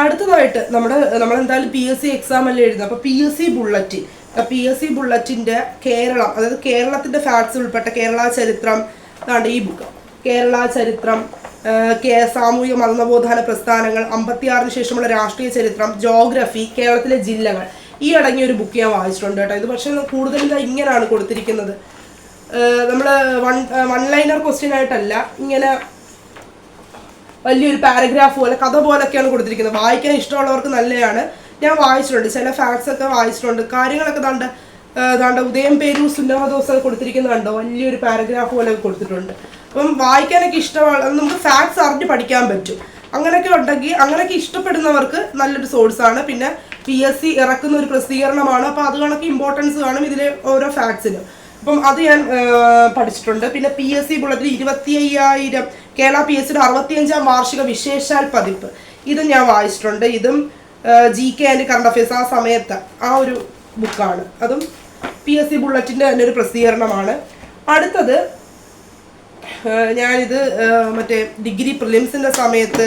അടുത്തതായിട്ട് നമ്മുടെ നമ്മൾ എന്തായാലും പി എസ് സി എക്സാം അല്ലേ എഴുതുന്നത് അപ്പോൾ P S C bullet P S C ബുള്ളറ്റിന്റെ Keralam അതായത് കേരളത്തിന്റെ ഫാക്ട്സ് ഉൾപ്പെട്ട കേരള ചരിത്രം അതാണ് ഈ ബുക്ക് കേരള ചരിത്രം സാമൂഹിക മതബോധന പ്രസ്ഥാനങ്ങൾ അമ്പത്തിയാറിന് ശേഷമുള്ള രാഷ്ട്രീയ ചരിത്രം ജോഗ്രഫി കേരളത്തിലെ ജില്ലകൾ ഈ അടങ്ങിയ ഒരു ബുക്ക് ഞാൻ വായിച്ചിട്ടുണ്ട് കേട്ടോ. ഇത് പക്ഷേ കൂടുതലും ഇങ്ങനെയാണ് കൊടുത്തിരിക്കുന്നത്. നമ്മൾ വൺ വൺ ലൈനർ ക്വസ്റ്റ്യൻ ആയിട്ടല്ല ഇങ്ങനെ വലിയൊരു പാരഗ്രാഫ് പോലെ കഥ പോലൊക്കെയാണ് കൊടുത്തിരിക്കുന്നത്. വായിക്കാൻ ഇഷ്ടമുള്ളവർക്ക് നല്ലതാണ് ഞാൻ വായിച്ചിട്ടുണ്ട് ചില ഫാക്ട്സ് ഒക്കെ വായിച്ചിട്ടുണ്ട്. കാര്യങ്ങളൊക്കെ താണ്ട ദാണ്ട് ഉദയം പേരു സുന്നമദോസ് കൊടുത്തിരിക്കുന്നത് കണ്ടോ? വലിയൊരു പാരഗ്രാഫ് പോലെ കൊടുത്തിട്ടുണ്ട്. അപ്പം വായിക്കാനൊക്കെ ഇഷ്ടമാണ്. അത് നമുക്ക് ഫാക്ട്സ് അറിഞ്ഞ് പഠിക്കാൻ പറ്റും. അങ്ങനെയൊക്കെ ഉണ്ടെങ്കിൽ അങ്ങനെയൊക്കെ ഇഷ്ടപ്പെടുന്നവർക്ക് നല്ലൊരു സോഴ്സാണ് പിന്നെ പി എസ് സി ഇറക്കുന്ന ഒരു പ്രസിദ്ധീകരണമാണ്. അപ്പോൾ അത് കണക്ക് ഇമ്പോർട്ടൻസ് കാണും ഇതിലെ ഓരോ ഫാക്ട്സിനും അപ്പം അത് ഞാൻ പഠിച്ചിട്ടുണ്ട്. പിന്നെ പി എസ് സി ബുള്ളറ്റിൽ ഇരുപത്തി അയ്യായിരം കേരള പി എസ് സിയുടെ അറുപത്തിയഞ്ചാം വാർഷിക വിശേഷാൽ പതിപ്പ്. ഇതും ഞാൻ വായിച്ചിട്ടുണ്ട്. ഇതും G K and current affairs ആ സമയത്ത് ആ ഒരു ബുക്കാണ് അതും പി എസ് സി ബുള്ളറ്റിന്റെ തന്നെ ഒരു പ്രസിദ്ധീകരണമാണ്. അടുത്തത് ഞാനിത് മറ്റേ ഡിഗ്രി പ്രിലിംസിന്റെ സമയത്ത്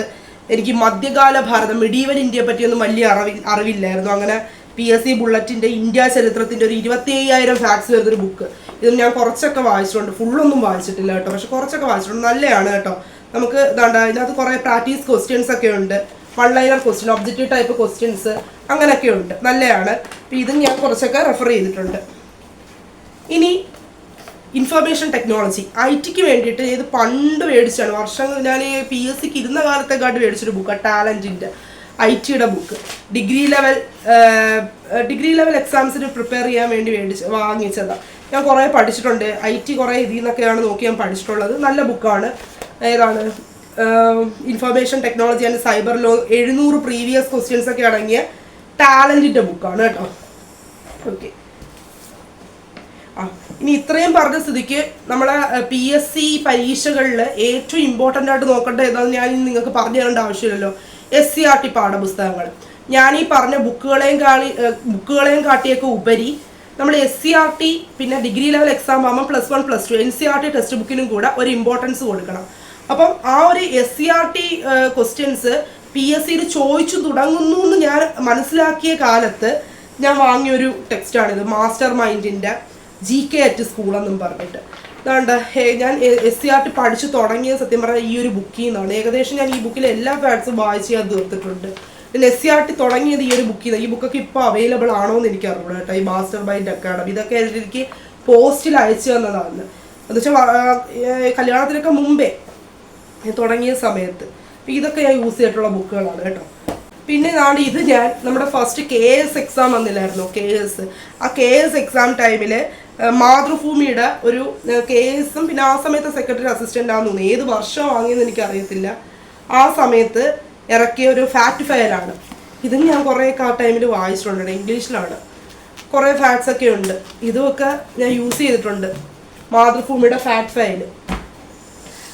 എനിക്ക് മധ്യകാല ഭാരതം മിഡീവൽ ഇന്ത്യയെ പറ്റിയൊന്നും വലിയ അറിവി അറിവില്ലായിരുന്നു. അങ്ങനെ പി എസ് സി ബുള്ളറ്റിന്റെ ഇന്ത്യ ചരിത്രത്തിന്റെ ഒരു ഇരുപത്തി അയ്യായിരം ഫാക്ട്സ് വരുന്നൊരു ബുക്ക് ഇത് ഞാൻ കുറച്ചൊക്കെ വായിച്ചിട്ടുണ്ട്. ഫുള്ളൊന്നും വായിച്ചിട്ടില്ല കേട്ടോ. പക്ഷെ കുറച്ചൊക്കെ വായിച്ചിട്ടുണ്ട്. നല്ലതാണ് കേട്ടോ. നമുക്ക് ഇതാണ്ട് ഇതിനകത്ത് കുറേ പ്രാക്ടീസ് ക്വസ്റ്റ്യൻസ് ഒക്കെ ഉണ്ട്. One liner question objective type questions അങ്ങനെയൊക്കെ ഉണ്ട്. നല്ലതാണ് അപ്പോൾ ഇതും ഞാൻ കുറച്ചൊക്കെ റെഫർ ചെയ്തിട്ടുണ്ട്. ഇനി ഇൻഫർമേഷൻ ടെക്നോളജി ഐ ടിക്ക് വേണ്ടിയിട്ട് ഇത് പണ്ട് മേടിച്ചാണ് വർഷങ്ങൾ ഞാൻ പി എസ് സിക്ക് ഇരുന്ന കാലത്തെക്കാട്ട് മേടിച്ചൊരു ബുക്കാണ് ടാലന്റിന്റെ ഐ ടിയുടെ book degree level degree level എക്സാംസിന് prepare ചെയ്യാൻ വേണ്ടി മേടിച്ച് വാങ്ങിച്ചതാണ് ഞാൻ കുറേ പഠിച്ചിട്ടുണ്ട്. ഐ ടി കുറേ ഇതിൽ നിന്നൊക്കെയാണ് നോക്കി ഞാൻ പഠിച്ചിട്ടുള്ളത്. നല്ല ബുക്കാണ് ഏതാണ്? Information technology and cyber law എഴുന്നൂറ് പ്രീവിയസ് ക്വസ്റ്റ്യൻസ് ഒക്കെ അടങ്ങിയ ടാലന്റിന്റെ ബുക്കാണ് കേട്ടോ. ഓക്കെ ഇനി ഇത്രയും പറഞ്ഞ സ്ഥിതിക്ക് നമ്മളെ പി എസ് സി പരീക്ഷകളിൽ ഏറ്റവും ഇമ്പോർട്ടന്റ് ആയിട്ട് നോക്കേണ്ട ഏതാണെന്ന് ഞാൻ നിങ്ങൾക്ക് പറഞ്ഞു തരേണ്ട ആവശ്യമില്ലല്ലോ. എസ് സി ആർ ടി പാഠപുസ്തകങ്ങൾ. ഞാൻ ഈ പറഞ്ഞ ബുക്കുകളെയും കാളി ബുക്കുകളെയും കാട്ടിയൊക്കെ ഉപരി നമ്മൾ എസ് സി ആർ ടി പിന്നെ ഡിഗ്രി ലെവൽ എക്സാം ആകുമ്പോൾ plus one plus two N C R T text ബുക്കിനും കൂടെ ഒരു ഇമ്പോർട്ടൻസ് കൊടുക്കണം. അപ്പം ആ ഒരു S C R T questions P S സിയിൽ ചോദിച്ചു തുടങ്ങുന്നു എന്ന് ഞാൻ മനസ്സിലാക്കിയ കാലത്ത് ഞാൻ വാങ്ങിയൊരു ടെക്സ്റ്റാണിത് മാസ്റ്റർ മൈൻഡിന്റെ ജി കെ അറ്റ് സ്കൂൾ എന്നും പറഞ്ഞിട്ട്. അതുകൊണ്ട് ഞാൻ എസ് സി ആർ ടി പഠിച്ചു തുടങ്ങിയ സത്യം പറഞ്ഞാൽ ഈ ഒരു ബുക്കിൽ നിന്നാണ്. ഏകദേശം ഞാൻ ഈ ബുക്കിലെ എല്ലാ ഫാക്ട്സും വായിച്ച് ഞാൻ തീർത്തിട്ടുണ്ട്. പിന്നെ എസ് സി ആർ ടി തുടങ്ങിയത് ഈ ഒരു ബുക്കിൽ നിന്ന് ഈ ബുക്കൊക്കെ ഇപ്പോൾ അവൈലബിൾ ആണോ എന്ന് എനിക്ക് അറിയില്ല കേട്ടോ. ഈ മാസ്റ്റർ മൈൻഡ് അക്കാഡമി ഇതൊക്കെ എനിക്ക് പോസ്റ്റിൽ അയച്ചു തന്നതാണ്. എന്ന് വെച്ചാൽ കല്യാണത്തിനൊക്കെ മുമ്പേ തുടങ്ങിയ സമയത്ത്. അപ്പോൾ ഇതൊക്കെ ഞാൻ യൂസ് ചെയ്തിട്ടുള്ള ബുക്കുകളാണ് കേട്ടോ. പിന്നെ നാളെ ഇത് ഞാൻ നമ്മുടെ ഫസ്റ്റ് കെ എസ് എക്സാം വന്നില്ലായിരുന്നു? കെ എസ് ആ കെ എസ് എക്സാം ടൈമിൽ മാതൃഭൂമിയുടെ ഒരു കെ എസും പിന്നെ ആ സമയത്തെ സെക്രട്ടറി അസിസ്റ്റന്റ് ആണെന്ന് ഏത് വർഷം വാങ്ങിയെന്ന് എനിക്ക് എനിക്കറിയത്തില്ല. ആ സമയത്ത് ഇറക്കിയ ഒരു ഫാക്ട് ഫയലാണ് ഇതും ഞാൻ കുറേയൊക്കെ ആ ടൈമിൽ വായിച്ചിട്ടുണ്ട് ഇംഗ്ലീഷിലാണ്. കുറേ ഫാക്ട്സ് ഒക്കെ ഉണ്ട്. ഇതുമൊക്കെ ഞാൻ യൂസ് ചെയ്തിട്ടുണ്ട്. മാതൃഭൂമിയുടെ ഫാക്ട് ഫയൽ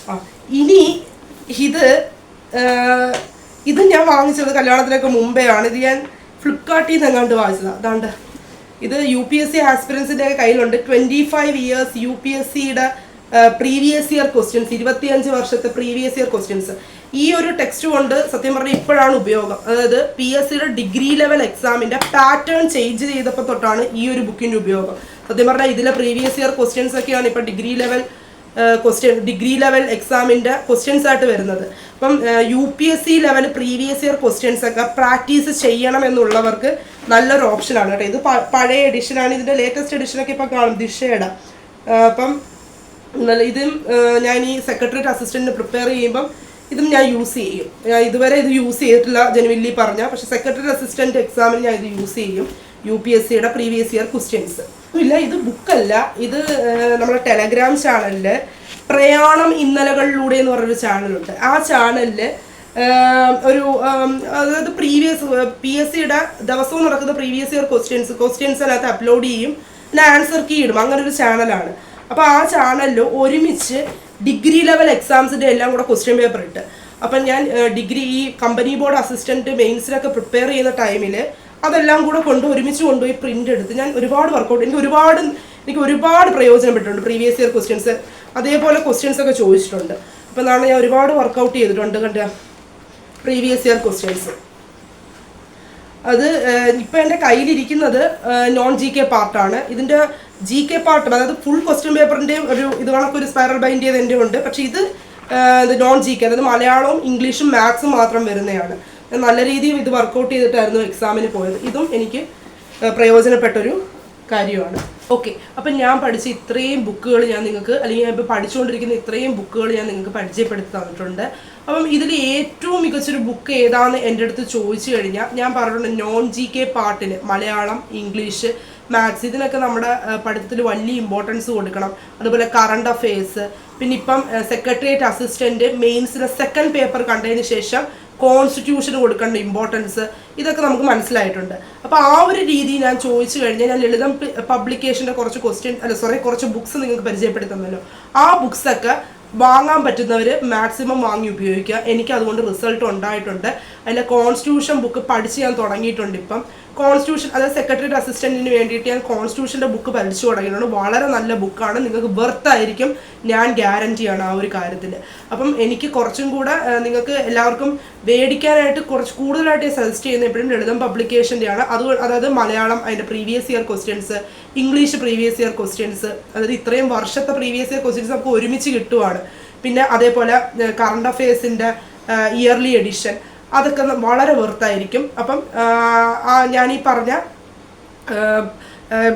ആ ഇനി ഇത് ഇത് ഞാൻ വാങ്ങിച്ചത് കല്യാണത്തിനൊക്കെ മുമ്പേ ആണ് ഇത് ഞാൻ ഫ്ലിപ്കാർട്ടിൽ നിന്ന് എങ്ങാണ്ട് വാങ്ങിച്ചതാണ് അതാണ്ട് ഇത് യു പി എസ് സി ആസ്പിറൻസിന്റെ കയ്യിലുണ്ട്. Twenty five years U P S സിയുടെ പ്രീവിയസ് ഇയർ ക്വസ്റ്റ്യൻസ് ഇരുപത്തിയഞ്ച് വർഷത്തെ പ്രീവിയസ് ഇയർ ക്വസ്റ്റ്യൻസ് ഈ ഒരു ടെക്സ്റ്റ് കൊണ്ട് സത്യം പറഞ്ഞാൽ ഇപ്പോഴാണ് ഉപയോഗം. അതായത് പി എസ് സിയുടെ ഡിഗ്രി ലെവൽ എക്സാമിന്റെ പാറ്റേൺ ചേഞ്ച് ചെയ്തപ്പോൾ തൊട്ടാണ് ഈ ഒരു ബുക്കിന്റെ ഉപയോഗം. സത്യം പറഞ്ഞാൽ ഇതിലെ പ്രീവിയസ് ഇയർ ക്വസ്റ്റ്യൻസ് ഒക്കെയാണ് ഇപ്പോൾ degree level question degree level എക്സാമിന്റെ ക്വസ്റ്റ്യൻസ് ആയിട്ട് വരുന്നത്. അപ്പം U P S C level previous year questions ഒക്കെ പ്രാക്ടീസ് ചെയ്യണം എന്നുള്ളവർക്ക് നല്ലൊരു ഓപ്ഷനാണ് കേട്ടോ. ഇത് പഴയ എഡിഷനാണ് ഇതിന്റെ ലേറ്റസ്റ്റ് എഡിഷനൊക്കെ ഇപ്പോൾ കാണും. ദിശയുടെ. അപ്പം ഇതും ഞാൻ ഈ സെക്രട്ടറിയേറ്റ് അസിസ്റ്റന്റിന് പ്രിപ്പയർ ചെയ്യുമ്പം ഇതും ഞാൻ യൂസ് ചെയ്യും. ഇതുവരെ ഇത് യൂസ് ചെയ്തിട്ടില്ല ജനുവല്ലി പറഞ്ഞ. പക്ഷേ സെക്രട്ടറി അസിസ്റ്റന്റ് എക്സാമിന് ഞാൻ ഇത് യൂസ് ചെയ്യും. യു പി എസ് സിയുടെ പ്രീവിയസ് ഇയർ ക്വസ്റ്റ്യൻസ് ഇല്ല ഇത് ബുക്കല്ല ഇത് നമ്മുടെ ടെലഗ്രാം ചാനലിൽ പ്രയാണം ഇന്നലകളിലൂടെ എന്ന് പറഞ്ഞൊരു ചാനലുണ്ട് ആ ചാനലിൽ ഒരു അതായത് പ്രീവിയസ് പി എസ് സിയുടെ ദിവസവും നടക്കുന്ന പ്രീവിയസ് ഇയർ ക്വസ്റ്റ്യൻസ് ക്വസ്റ്റ്യൻസ് അതിനകത്ത് അപ്ലോഡ് ചെയ്യും പിന്നെ ആൻസർ കീ ഇടും. അങ്ങനെ ഒരു ചാനലാണ് അപ്പോൾ ആ ചാനലിൽ ഒരുമിച്ച് ഡിഗ്രി ലെവൽ എക്സാംസിന്റെ എല്ലാം കൂടെ ക്വസ്റ്റ്യൻ പേപ്പർ ഇട്ട്. അപ്പം ഞാൻ ഡിഗ്രി ഈ കമ്പനി ബോർഡ് അസിസ്റ്റന്റ് മെയിൻസിനൊക്കെ പ്രിപ്പയർ ചെയ്യുന്ന ടൈമിൽ അതെല്ലാം കൂടെ കൊണ്ട് ഒരുമിച്ച് കൊണ്ടുപോയി പ്രിന്റ് എടുത്ത് ഞാൻ ഒരുപാട് വർക്കൗട്ട് എനിക്ക് ഒരുപാട് എനിക്ക് ഒരുപാട് പ്രയോജനപ്പെട്ടിട്ടുണ്ട് പ്രീവിയസ് ഇയർ ക്വസ്റ്റ്യൻസ് അതേപോലെ ക്വസ്റ്റ്യൻസ് ഒക്കെ ചോദിച്ചിട്ടുണ്ട്. അപ്പം നാളെ ഞാൻ ഒരുപാട് വർക്കൗട്ട് ചെയ്തിട്ടുണ്ട് കണ്ട? പ്രീവിയസ് ഇയർ ക്വസ്റ്റ്യൻസ് അത് ഇപ്പം എന്റെ കയ്യിലിരിക്കുന്നത് നോൺ ജി കെ പാർട്ടാണ് ഇതിന്റെ ജി കെ പാർട്ട് അതായത് ഫുൾ ക്വസ്റ്റ്യൻ പേപ്പറിന്റെ ഒരു ഇത് കണക്കൊരു സ്പൈറൽ ബൈൻഡ് ചെയ്ത് എന്റെ ഉണ്ട്. പക്ഷേ ഇത് നോൺ ജി കെ അതായത് മലയാളവും ഇംഗ്ലീഷും മാത്സും മാത്രം വരുന്നതാണ്. നല്ല രീതിയിൽ ഇത് വർക്കൗട്ട് ചെയ്തിട്ടായിരുന്നു എക്സാമിന് പോയത്. ഇതും എനിക്ക് പ്രയോജനപ്പെട്ടൊരു കാര്യമാണ്. ഓക്കെ അപ്പം ഞാൻ പഠിച്ച ഇത്രയും ബുക്കുകൾ ഞാൻ നിങ്ങൾക്ക് അല്ലെങ്കിൽ ഞാൻ ഇപ്പോൾ പഠിച്ചുകൊണ്ടിരിക്കുന്ന ഇത്രയും ബുക്കുകൾ ഞാൻ നിങ്ങൾക്ക് പരിചയപ്പെടുത്തി തന്നിട്ടുണ്ട്. അപ്പം ഇതിൽ ഏറ്റവും മികച്ചൊരു ബുക്ക് ഏതാന്ന് എന്റെ അടുത്ത് ചോദിച്ചു കഴിഞ്ഞാൽ ഞാൻ പറഞ്ഞിട്ടുണ്ട് നോൺ ജി കെ പാട്ടിന് മലയാളം ഇംഗ്ലീഷ് മാത്സ് ഇതിനൊക്കെ നമ്മുടെ പഠിത്തത്തിൽ വലിയ ഇമ്പോർട്ടൻസ് കൊടുക്കണം. അതുപോലെ കറണ്ട് അഫെയർസ് പിന്നെ ഇപ്പം സെക്രട്ടേറിയറ്റ് അസിസ്റ്റന്റ് മെയിൻസിലെ സെക്കൻഡ് പേപ്പർ കണ്ടതിന് ശേഷം കോൺസ്റ്റിറ്റ്യൂഷന് കൊടുക്കേണ്ട ഇമ്പോർട്ടൻസ് ഇതൊക്കെ നമുക്ക് മനസ്സിലായിട്ടുണ്ട്. അപ്പോൾ ആ ഒരു രീതി ഞാൻ ചോദിച്ചു കഴിഞ്ഞാൽ ഞാൻ ലളിതം പബ്ലിക്കേഷന്റെ കുറച്ച് ക്വസ്റ്റ്യൻ അല്ല സോറി കുറച്ച് ബുക്ക്സ് നിങ്ങൾക്ക് പരിചയപ്പെടുത്തുന്നല്ലോ. ആ ബുക്സൊക്കെ വാങ്ങാൻ പറ്റുന്നവർ മാക്സിമം വാങ്ങി ഉപയോഗിക്കുക. എനിക്ക് അതുകൊണ്ട് റിസൾട്ട് ഉണ്ടായിട്ടുണ്ട്. അതിന്റെ കോൺസ്റ്റിറ്റ്യൂഷൻ ബുക്ക് പഠിച്ച് ഞാൻ തുടങ്ങിയിട്ടുണ്ട് ഇപ്പം. കോൺസ്റ്റിറ്റ്യൂഷൻ അതായത് സെക്രട്ടറി അസിസ്റ്റന്റിന് വേണ്ടിയിട്ട് ഞാൻ കോൺസ്റ്റിറ്റ്യൂഷന്റെ ബുക്ക് പഠിച്ചു തുടങ്ങിയിട്ടുണ്ട്. വളരെ നല്ല ബുക്കാണ് നിങ്ങൾക്ക് വെർത്ത് ആയിരിക്കും. ഞാൻ ഗ്യാരണ്ടിയാണ് ആ ഒരു കാര്യത്തിൽ. അപ്പം എനിക്ക് കുറച്ചും കൂടെ നിങ്ങൾക്ക് എല്ലാവർക്കും മേടിക്കാനായിട്ട് കുറച്ച് കൂടുതലായിട്ട് ഞാൻ സജസ്റ്റ് ചെയ്യുന്ന എപ്പോഴും ലളിതം പബ്ലിക്കേഷന്റെയാണ് അത് അതായത് മലയാളം അതിന്റെ previous year questions English previous year questions അതായത് ഇത്രയും വർഷത്തെ പ്രീവിയസ് ഇയർ ക്വസ്റ്റ്യൻസ് നമുക്ക് ഒരുമിച്ച് കിട്ടുവാണ്. പിന്നെ അതേപോലെ കറണ്ട് അഫയേഴ്സിന്റെ ഇയർലി എഡിഷൻ അതൊക്കെ വളരെ വെറുത്തായിരിക്കും. അപ്പം ഞാൻ ഈ പറഞ്ഞ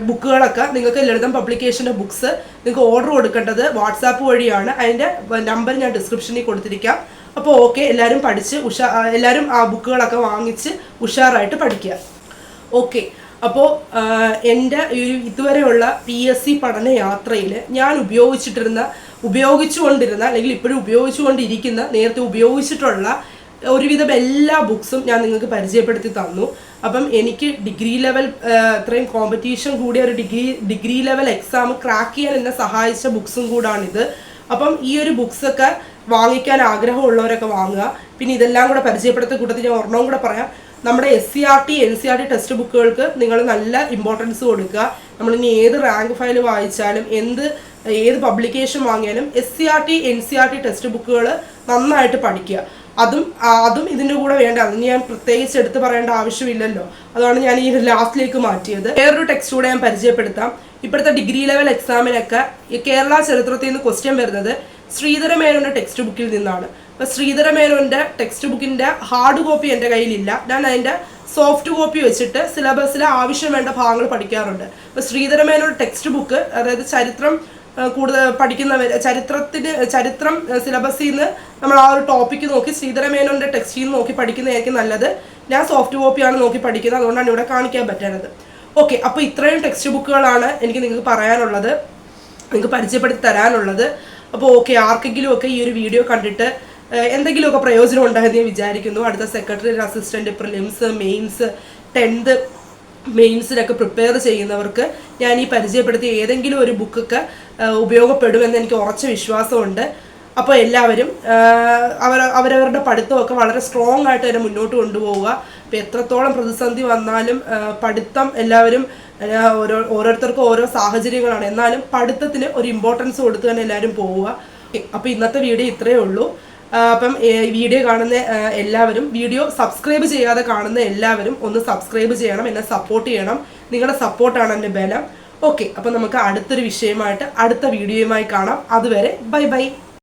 ബുക്കുകളൊക്കെ നിങ്ങൾക്ക് ലളിതം പബ്ലിക്കേഷന്റെ ബുക്ക്സ് നിങ്ങൾക്ക് ഓർഡർ കൊടുക്കേണ്ടത് വാട്സാപ്പ് വഴിയാണ്. അതിന്റെ നമ്പർ ഞാൻ ഡിസ്ക്രിപ്ഷനിൽ കൊടുത്തിരിക്കാം. അപ്പോൾ ഓക്കെ എല്ലാവരും പഠിച്ച് ഉഷാ എല്ലാവരും ആ ബുക്കുകളൊക്കെ വാങ്ങിച്ച് ഉഷാറായിട്ട് പഠിക്കുക. ഓക്കെ അപ്പോൾ എന്റെ ഈ ഇതുവരെയുള്ള പി എസ് സി പഠന യാത്രയിൽ ഞാൻ ഉപയോഗിച്ചിട്ടിരുന്ന ഉപയോഗിച്ചുകൊണ്ടിരുന്ന അല്ലെങ്കിൽ ഇപ്പോഴും ഉപയോഗിച്ചുകൊണ്ടിരിക്കുന്ന നേരത്തെ ഉപയോഗിച്ചിട്ടുള്ള ഒരുവിധം എല്ലാ ബുക്സും ഞാൻ നിങ്ങൾക്ക് പരിചയപ്പെടുത്തി തന്നു. അപ്പം എനിക്ക് ഡിഗ്രി ലെവൽ ഇത്രയും കോമ്പറ്റീഷൻ കൂടിയ ഒരു degree degree level exam crack ചെയ്യാൻ എന്നെ സഹായിച്ച ബുക്സും കൂടാണിത്. അപ്പം ഈ ഒരു ബുക്സൊക്കെ വാങ്ങിക്കാൻ ആഗ്രഹമുള്ളവരൊക്കെ വാങ്ങുക. പിന്നെ ഇതെല്ലാം കൂടെ പരിചയപ്പെടുത്ത കൂട്ടത്തിൽ ഞാൻ ഒരെണ്ണവും കൂടെ പറയാം. നമ്മുടെ S C R T N C R T text ബുക്കുകൾക്ക് നിങ്ങൾ നല്ല ഇമ്പോർട്ടൻസ് കൊടുക്കുക. നമ്മളിനി ഏത് റാങ്ക് ഫയൽ വായിച്ചാലും എന്ത് ഏത് publication വാങ്ങിയാലും S C R T N C R T text ബുക്കുകൾ നന്നായിട്ട് പഠിക്കുക. അതും അതും ഇതിന്റെ കൂടെ വേണ്ട. അതിന് ഞാൻ പ്രത്യേകിച്ച് എടുത്ത് പറയേണ്ട ആവശ്യമില്ലല്ലോ. അതാണ് ഞാൻ ഈ ലാസ്റ്റിലേക്ക് മാറ്റിയത്. വേറൊരു ടെക്സ്റ്റ് കൂടെ ഞാൻ പരിചയപ്പെടുത്താം. ഇപ്പോഴത്തെ ഡിഗ്രി ലെവൽ എക്സാമിനൊക്കെ ഈ കേരള ചരിത്രത്തിൽ നിന്ന് ക്വസ്റ്റ്യൻ വരുന്നത് ശ്രീധര മേനോന്റെ ടെക്സ്റ്റ് ബുക്കിൽ നിന്നാണ്. അപ്പോൾ ശ്രീധര മേനോന്റെ ടെക്സ്റ്റ് ബുക്കിന്റെ ഹാർഡ് കോപ്പി എന്റെ കയ്യിലില്ല. ഞാൻ അതിന്റെ സോഫ്റ്റ് കോപ്പി വെച്ചിട്ട് സിലബസിലെ ആവശ്യം വേണ്ട ഭാഗങ്ങൾ പഠിക്കാറുണ്ട്. അപ്പോൾ ശ്രീധരമേനോന്റെ ടെക്സ്റ്റ് ബുക്ക് അതായത് ചരിത്രം കൂടുതൽ പഠിക്കുന്നവർ ചരിത്രത്തിന് ചരിത്രം സിലബസിൽ നിന്ന് നമ്മൾ ആ ഒരു ടോപ്പിക്ക് നോക്കി ശ്രീധരമേനോന്റെ ടെക്സ്റ്റിൽ നോക്കി പഠിക്കുന്നതായിരിക്കും നല്ലത്. ഞാൻ സോഫ്റ്റ് കോപ്പിയാണ് നോക്കി പഠിക്കുന്നത് അതുകൊണ്ടാണ് ഇവിടെ കാണിക്കാൻ പറ്റുന്നത് ഓക്കെ അപ്പോൾ ഇത്രയും ടെക്സ്റ്റ് ബുക്കുകളാണ് എനിക്ക് നിങ്ങൾക്ക് പറയാനുള്ളത് നിങ്ങൾക്ക് പരിചയപ്പെടുത്തി തരാനുള്ളത്. അപ്പോൾ ഓക്കെ ആർക്കെങ്കിലും ഒക്കെ ഈ ഒരു വീഡിയോ കണ്ടിട്ട് എന്തെങ്കിലുമൊക്കെ പ്രയോജനം ഉണ്ടായെന്ന് ഞാൻ വിചാരിക്കുന്നു. അടുത്ത secretary assistant prelims mains tenth മെയിൻസിനൊക്കെ prepare ചെയ്യുന്നവർക്ക് ഞാൻ ഈ പരിചയപ്പെടുത്തിയ ഏതെങ്കിലും ഒരു ബുക്കൊക്കെ ഉപയോഗപ്പെടുമെന്ന് എനിക്ക് ഉറച്ച വിശ്വാസമുണ്ട്. അപ്പോൾ എല്ലാവരും അവർ അവരവരുടെ പഠിത്തമൊക്കെ വളരെ സ്ട്രോങ് ആയിട്ട് തന്നെ മുന്നോട്ട് കൊണ്ടുപോവുക. അപ്പോൾ എത്രത്തോളം പ്രതിസന്ധി വന്നാലും പഠിത്തം എല്ലാവരും ഓരോ ഓരോരുത്തർക്കും ഓരോ സാഹചര്യങ്ങളാണ്. എന്നാലും പഠിത്തത്തിന് ഒരു ഇമ്പോർട്ടൻസ് കൊടുത്ത് തന്നെ എല്ലാവരും പോവുക. അപ്പോൾ ഇന്നത്തെ വീഡിയോ ഇത്രയേ ഉള്ളൂ. അപ്പം വീഡിയോ കാണുന്ന എല്ലാവരും വീഡിയോ സബ്സ്ക്രൈബ് ചെയ്യാതെ കാണുന്ന എല്ലാവരും ഒന്ന് സബ്സ്ക്രൈബ് ചെയ്യണം എന്നെ സപ്പോർട്ട് ചെയ്യണം. നിങ്ങളുടെ സപ്പോർട്ടാണ് എന്റെ ബലം. ഓക്കെ അപ്പം നമുക്ക് അടുത്തൊരു വിഷയമായിട്ട് അടുത്ത വീഡിയോയുമായി കാണാം. അതുവരെ ബൈ ബൈ